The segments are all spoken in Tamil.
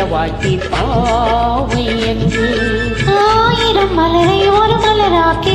மலர வாழ்த்தி பாவை என்று ஆயிரம் மலரை ஒரு மலராக்கி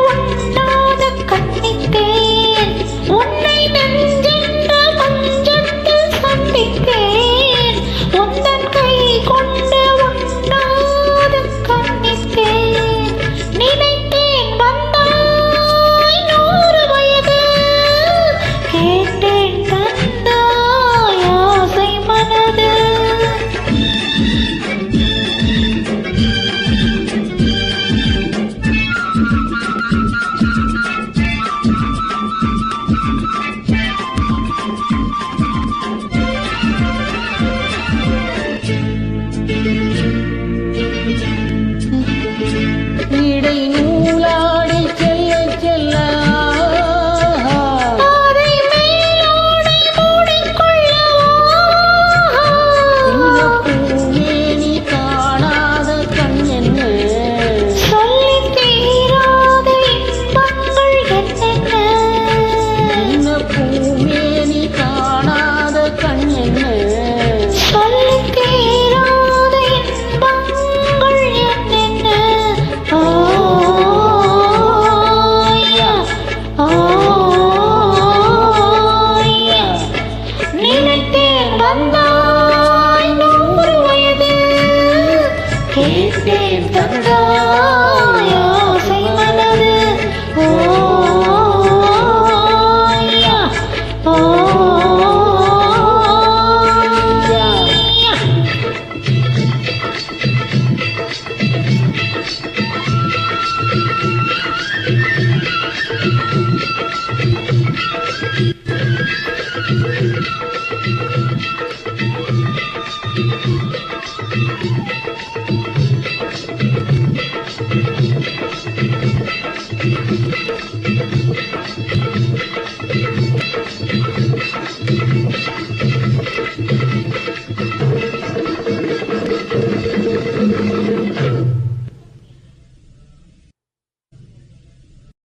கை கொண்டு உண்டாது கண்ணித்தே